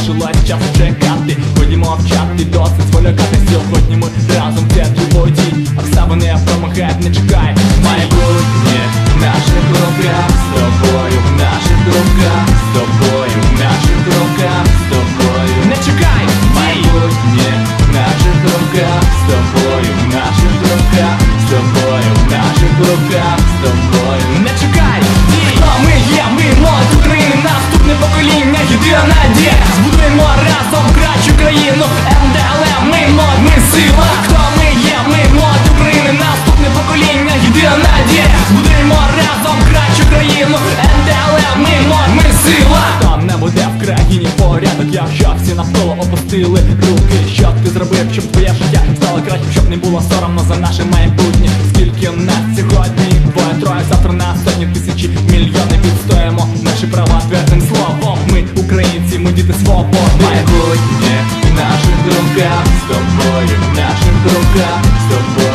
не залишилось часу чекати. Ходімо вчати, досить зволікати. Сьогодні ми разом в театрі воді. Обставини помагають, не чекай. Майбутнє в наших руках з тобою, в наших руках з тобою, в наших руках з тобою. Не чекай! Майбутнє в наших руках з тобою, в наших руках з тобою, в наших руках з тобою. Не чекай! Ми є, ми молодь України, наступне покоління, єдина надія Збудуємо разом кращу країну. МДЛМ, ми молодь, ми сила. Хто ми є, ми молодь України, наступне покоління, єдина надія. Збудуємо разом кращу країну. МДЛМ, ми молодь, ми сила. Хто не буде в країні порядок, якщо всі навколо опустили руки. Що ти зробив, щоб твоє життя стало краще, щоб не було соромно за наше майбутнє с тобою наша рука, с тобой.